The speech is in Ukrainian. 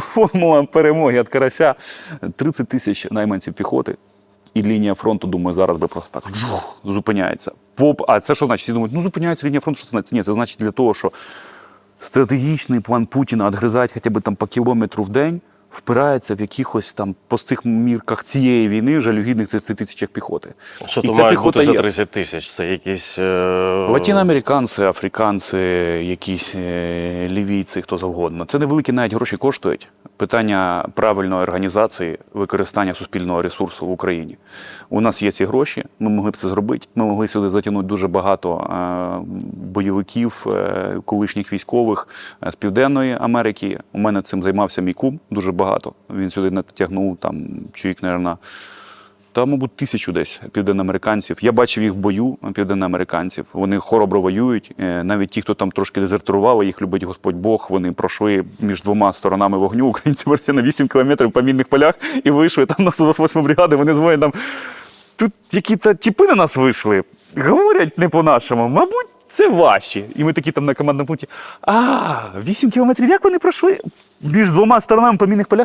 формула перемоги від карася 30 тисяч найманців піхоти. І лінія фронту, думаю, зараз би просто так джух, зупиняється. Поп, а це що значить? Всі думають, ну зупиняється лінія фронту, що це значить? Ні, це значить для того, що стратегічний план Путіна відгризати хоча б там по кілометру в день впирається в якихось там по цих мірках цієї війни жалюгідних 30 тисячах піхоти. Що то піхота бути за 30 тисяч? Це якісь. Е... Латиноамериканці, африканці, якісь е, лівійці, хто завгодно. Це невеликі навіть гроші коштують. Питання правильної організації використання суспільного ресурсу в Україні. У нас є ці гроші, ми могли б це зробити. Ми могли сюди затягнути дуже багато е, бойовиків, е, колишніх військових е, з Південної Америки. У мене цим займався мій кум дуже багато. Він сюди натягнув там чоловік, мабуть, та, мабуть, тисячу десь південноамериканців. Я бачив їх в бою, південноамериканців. Вони хоробро воюють. Е, Навіть ті, хто там трошки дезертирували, їх любить Господь Бог. Вони пройшли між двома сторонами вогню. Українці пройшли на 8 кілометрів по мінних полях і вийшли там на 128 бригади. Вони дзвонять нам. Тут які-то тіпи на нас вийшли. Говорять не по-нашому. Мабуть, це ваші. І ми такі там на командному пункті. А, 8 кілометрів, як вони пройшли? Між двома сторонами по мінних полях.